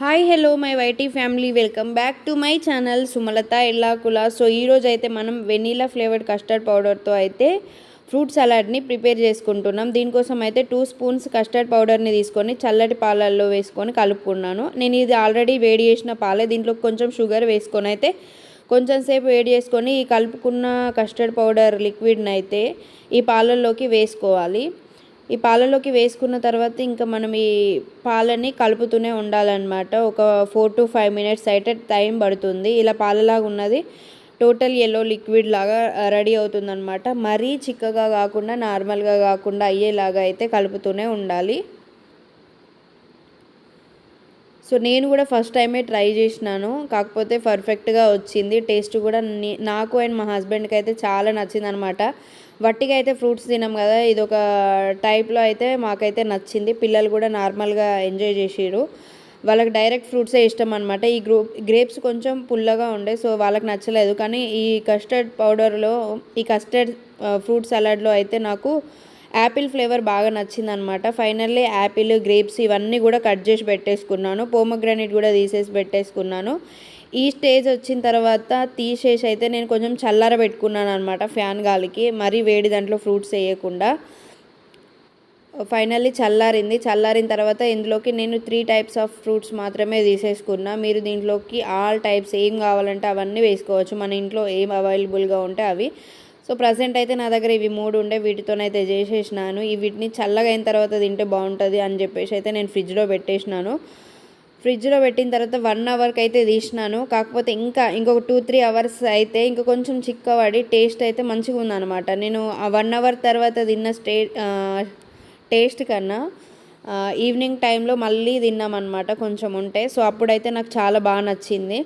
Hi hello my YT family welcome back to my channel Sumalatha Yellakula so ఈరోజు అయితే మనం vanilla flavoured custard పౌడర్తో అయితే fruit సలాడ్ని prepare చేసుకుంటున్నాం. దీనికోసం అయితే టూ స్పూన్స్ కస్టర్డ్ పౌడర్ని తీసుకొని చల్లటి పాలల్లో వేసుకొని కలుపుకున్నాను. నేను ఇది ఆల్రెడీ వేడి చేసిన పాలే. దీంట్లో కొంచెం షుగర్ వేసుకొని అయితే కొంచెం సేపు వేడి చేసుకొని ఈ కలుపుకున్న కస్టర్డ్ పౌడర్ లిక్విడ్ని అయితే ఈ పాలల్లోకి వేసుకోవాలి. ఈ పాలలోకి వేసుకున్న తర్వాత ఇంకా మనం ఈ పాలని కలుపుతూనే ఉండాలన్నమాట. ఒక ఫోర్ టు ఫైవ్ మినిట్స్ అయితే టైం పడుతుంది. ఇలా పాలలాగా ఉన్నది. టోటల్ ఎల్లో లిక్విడ్ లాగా రెడీ అవుతుందన్నమాట. మరీ చిక్కగా కాకుండా నార్మల్గా కాకుండా అయ్యేలాగా అయితే కలుపుతూనే ఉండాలి. సో నేను కూడా ఫస్ట్ టైమే ట్రై చేసినాను. కాకపోతే పర్ఫెక్ట్గా వచ్చింది. టేస్ట్ కూడా నాకు అండ్ మా హస్బెండ్కి అయితే చాలా నచ్చింది అనమాట వట్టిగా అయితే ఫ్రూట్స్ తినాం కదా. ఇది ఒక టైప్లో అయితే మాకైతే నచ్చింది. పిల్లలు కూడా నార్మల్గా ఎంజాయ్ చేసిరు వాళ్ళకి డైరెక్ట్ ఫ్రూట్సే ఇష్టం అనమాట ఈ గ్రూ గ్రేప్స్ కొంచెం పుల్లగా ఉండే సో వాళ్ళకి నచ్చలేదు. కానీ ఈ కస్టర్డ్ పౌడర్లో ఈ కస్టర్డ్ ఫ్రూట్ సలాడ్లో అయితే నాకు యాపిల్ ఫ్లేవర్ బాగా నచ్చింది అనమాట ఫైనల్లీ యాపిల్ గ్రేప్స్ ఇవన్నీ కూడా కట్ చేసి పెట్టేసుకున్నాను. పోమగ్రానైట్ కూడా తీసేసి పెట్టేసుకున్నాను. ఈ స్టేజ్ వచ్చిన తర్వాత తీసేసి అయితే నేను కొంచెం చల్లార పెట్టుకున్నాను అనమాట ఫ్యాన్ గాలికి. మరీ వేడి దాంట్లో ఫ్రూట్స్ వేయకుండా. ఫైనల్లీ చల్లారింది. చల్లారిన తర్వాత ఇందులోకి నేను త్రీ టైప్స్ ఆఫ్ ఫ్రూట్స్ మాత్రమే తీసేసుకున్నా. మీరు దీంట్లోకి ఆల్ టైప్స్ ఏం కావాలంటే అవన్నీ వేసుకోవచ్చు. మన ఇంట్లో ఏం అవైలబుల్గా ఉంటే అవి. సో ప్రజెంట్ అయితే నా దగ్గర ఇవి మూడు ఉండే వీటితోనైతే చేసేసినాను. ఈ వీటిని చల్లగా అయిన తర్వాత తింటే బాగుంటుంది అని చెప్పేసి అయితే నేను ఫ్రిడ్జ్లో పెట్టేసినాను. ఫ్రిడ్జ్లో పెట్టిన తర్వాత వన్ అవర్కి అయితే తీసినాను. కాకపోతే ఇంకా ఇంకొక టూ త్రీ అవర్స్ అయితే ఇంకా కొంచెం చిక్కబడి టేస్ట్ అయితే మంచిగా ఉందన్నమాట. నేను ఆ వన్ అవర్ తర్వాత తిన్న స్టే టేస్ట్ కన్నా ఈవినింగ్ టైంలో మళ్ళీ తిన్నామన్నమాట కొంచెం ఉంటే. సో అప్పుడైతే నాకు చాలా బాగా నచ్చింది.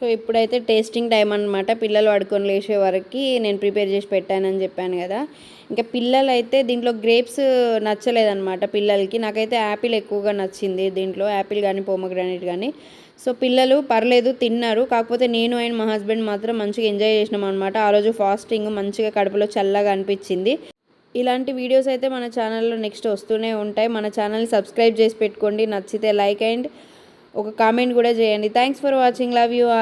సో ఇప్పుడైతే టేస్టింగ్ టైం అనమాట పిల్లలు పడుకొని లేచే వరకు నేను ప్రిపేర్ చేసి పెట్టానని చెప్పాను కదా. ఇంకా పిల్లలు అయితే దీంట్లో గ్రేప్స్ నచ్చలేదన్నమాట పిల్లలకి. నాకైతే యాపిల్ ఎక్కువగా నచ్చింది దీంట్లో. యాపిల్ కానీ పోమగ్రానైట్ కానీ. సో పిల్లలు పర్లేదు తిన్నారు. కాకపోతే నేను అండ్ మా హస్బెండ్ మాత్రం మంచిగా ఎంజాయ్ చేసినాం అనమాట ఆ రోజు ఫాస్టింగ్ మంచిగా కడుపులో చల్లగా అనిపించింది. ఇలాంటి వీడియోస్ అయితే మన ఛానల్లో నెక్స్ట్ వస్తూనే ఉంటాయి. మన ఛానల్ని సబ్స్క్రైబ్ చేసి పెట్టుకోండి. నచ్చితే లైక్ అండ్ ఒక కామెంట్ కూడా చేయండి. Thanks for watching. Love you all.